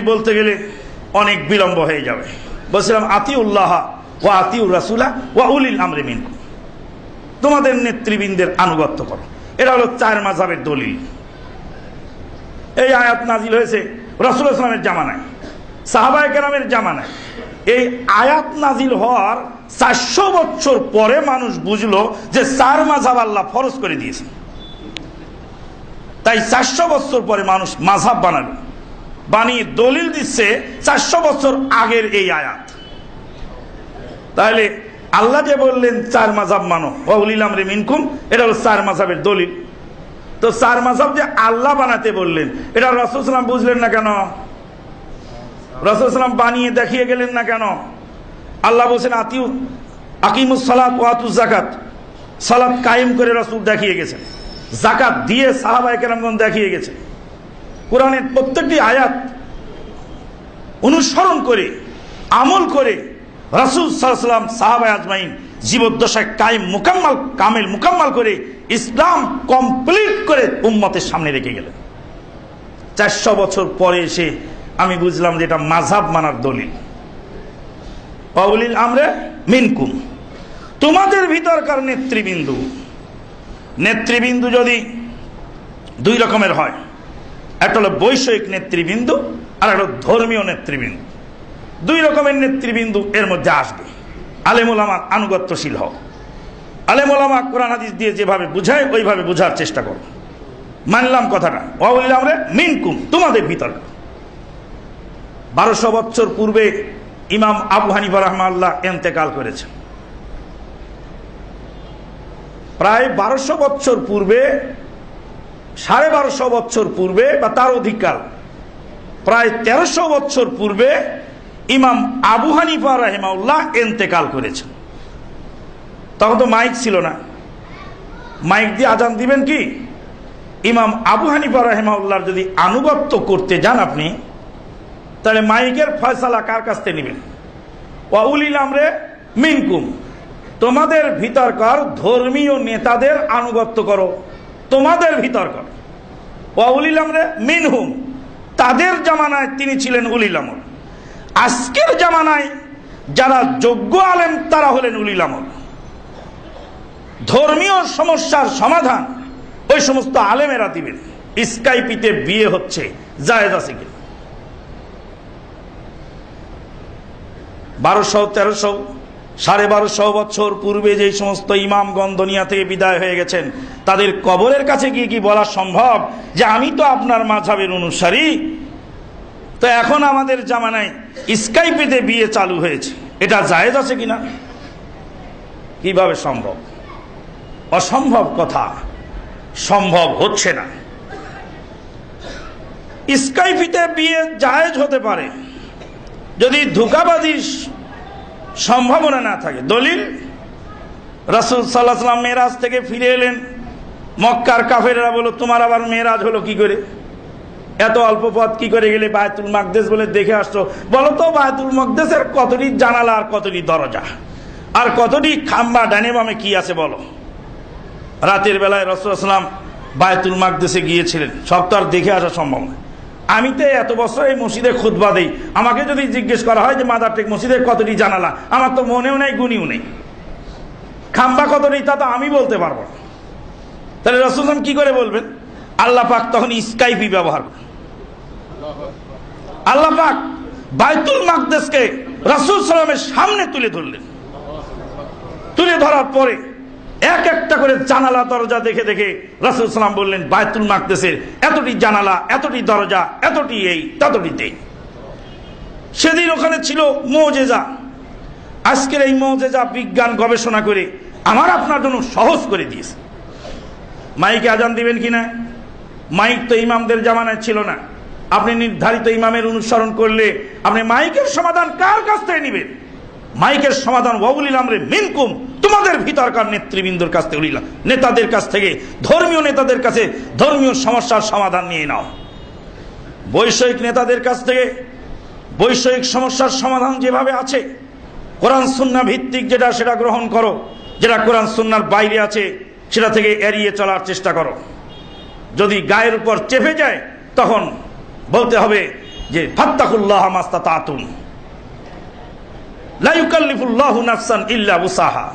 বলতে গেলে অনেক বিলম্ব হয়ে যাবে। বলছিলাম, আতিউল্লাহ ও আতিউর রাসুলা ও উলিল আমরে মিনকু তোমাদের নেতৃবৃন্দের আনুগত্য করো। এটা হলো চার মাঝাবের দলিল। এই আয়াত নাজিল হয়েছে রসুল ইসলামের জামানায়, সাহাবায় কেরামের জামানায়। এই আয়াত নাজিল হওয়ার চারশো বছর পরে মানুষ বুঝলো যে চার মাঝাব আল্লাহ ফরজ করে দিয়েছে তাই চারশো বছর পরে মানুষ মাঝাব বানালো। বানিয়ে দলিল দিচ্ছে চারশো বছর আগের এই আয়াত। তাহলে আল্লাহ যে বললেন, চার মাঝাব মানো। ওলিলাম রে মিনকুম, এটা হলো চার মাঝাবের দলিল। তো চার মাঝাব যে আল্লাহ বানাতে বললেন, এটা রসুলাম বুঝলেন না কেন? রসুলাম বানিয়ে দেখিয়ে গেলেন না কেন? আল্লাহ বলছেন, আতিউ, আকিমুস সালাত ওয়াতু জাকাত সালাত কায়েম করে রসুল দেখিয়ে গেছেন। জাকাত দিয়ে সাহাবাই কেরামগণ দেখিয়ে গেছে কোরআনের প্রত্যেকটি আয়াত অনুসরণ করে, আমল করে রাসুল সাল্লাম সাহাবাই আজমাইন জীবদ্দশায় কায়েম, মোকাম্মাল, কামেল, মোকাম্মাল করে ইসলাম কমপ্লিট করে উম্মতের সামনে রেখে গেলেন। চারশো বছর পরে এসে আমি বুঝলাম যে এটা মাঝাব মানার দলিল। পাউলিল আমরা মিনকুম। তোমাদের ভিতরকার নেতৃবৃন্দু নেতৃবৃন্দু যদি দুই রকমের হয় একটা হলো বৈষয়িক নেতৃবৃন্দু, আর একটা ধর্মীয় নেতৃবৃন্দু। দুই রকমের নেতৃবৃন্দু এর মধ্যে আসবে। আলেমুলামা আনুগত্যশীল হোক আলেমুলামা কোরআন হাদিস দিয়ে যেভাবে বুঝায়, ওইভাবে বোঝার চেষ্টা করো। মানলাম কথাটা। অবলিলাম রে মিনকুম, তোমাদের ভিতর। বারোশো বছর পূর্বে ইমাম আবু হানিফা রহমাল্লাহ এন্তেকাল করেছেন। প্রায় বারোশো বছর পূর্বে সাড়ে বারোশো বছর পূর্বে বা তার অধিকার। প্রায় তেরোশো বছর পূর্বে ইমাম আবু হানিফা রাহেমাউল্লাহ এন্তেকাল করেছেন। তখন তো মাইক ছিল না। মাইক দিয়ে আজান দিবেন কি? ইমাম আবু হানিফা রাহেমাউল্লাহর যদি আনুগত্য করতে যান আপনি, তাহলে মাইকের ফয়সালা কার কাছ থেকে নেবেন? ওয়াউলিল আমরে মিনকুম। তোমাদের ভিতরকার ধর্মীয় নেতাদের আনুগত্য করো। তোমাদের ভিতরকার ওয়াউলিল আমরে মিনহুম। তাদের জামানায় তিনি ছিলেন উলিল আমর। আজকের জামানায় যারা যোগ্য আলেম, তারা হলেন উলিল আমর। ধর্মীয় সমস্যার সমাধান ওই সমস্ত আলেমেরা দিবেন। স্কাইপিতে বিয়ে হচ্ছে, জায়েজ আছে কিনা? বারোশো, তেরোশো সাড়ে বারোশো বছর পূর্বে যে সমস্ত ইমামগণ দুনিয়া থেকে বিদায় হয়ে গেছেন, তাদের কবরের কাছে গিয়ে কি বলা সম্ভব যে আমি তো আপনার মাঝাবের অনুসারী? তো এখন আমাদের জামানায় স্কাইপেতে বিয়ে চালু হয়েছে। এটা জায়েজ আছে কিনা? কীভাবে সম্ভব? অসম্ভব কথা। সম্ভব হচ্ছে না। স্কাইপিতে বিয়ে জায়েজ হতে পারে। যদি ধোকাবাজির সম্ভাবনা না থাকে। দলিল? রাসুল সাল্লাহ সাল্লাম মেয়েরাজ থেকে ফিরে এলেন। মক্কার কাফেরা বলো তোমার আবার মেয়েরাজ হলো কি করে? এত অল্প পথ কি করে গেলে বায়তুল মাকদেশ বলে দেখে আসছো? বলো তো, বায়তুল মকদেশের কতটি জানালা আর কতটি দরজা? আর কতটি খাম্বা ডানে বামে কি আছে বলো? রাতের বেলায় রসুলাম বায়তুল মাকদেশে গিয়েছিলেন। সব তো আর দেখে আসা সম্ভব নয় আমি তো এত বছর এই মসজিদে খুদবা দেই। আমাকে যদি জিজ্ঞেস করা হয় যে, মাদার টেক মসজিদের কতটি জানালা? আমার তো মনেও নেই, গুণিও নেই। খাম্বা কতটি তা তো আমি বলতে পারব না। তাহলে রসুলাম কি করে বলবেন? আল্লাহ পাক তখন স্কাইপি ব্যবহার করেন। আল্লাহ পাক বাইতুল মাকদেশকে রাসুল সালামের সামনে তুলে ধরলেন। তুলে ধরার পরে এক একটা করে জানালা, দরজা দেখে দেখে রাসুল সালাম বললেন, বায়তুল মাকদেশের এতটি জানালা, এতটি দরজা, এতটি এই ততটিতেই সেদিন ওখানে ছিল মৌজেজা। আজকের এই মৌজেজা বিজ্ঞান গবেষণা করে আমার আপনার জন্য সহজ করে দিয়েছে। মাইকে আজান দিবেন কিনা মাইক তো ইমামদের জামানায় ছিল না। আপনি নির্ধারিত ইমামের অনুসরণ করলে আপনি মাইকের সমাধান কার কাছ থেকে নেবেন? মাইকের সমাধান ওয়াবুলিল আমরে মিনকুম তোমাদের ভিতরকার নেতৃবৃন্দর কাছ থেকে নেতাদের কাছ থেকে, ধর্মীয় নেতাদের কাছে ধর্মীয় সমস্যার সমাধান নিয়ে নাও। বৈষয়িক নেতাদের কাছ থেকে বৈষয়িক সমস্যার সমাধান যেভাবে আছে, কোরআন সুন্না ভিত্তিক যেটা সেটা গ্রহণ করো, যেটা কোরআন সুন্নার বাইরে আছে, সেটা থেকে এড়িয়ে চলার চেষ্টা করো। যদি গায়ের উপর চেপে যায়, তখন বলতে হবে যে, ফাত্তাকুল্লাহ মাস্তাতাতুন। লা ইউকাল্লিফুল্লাহু নাফসান ইল্লা উসাহা।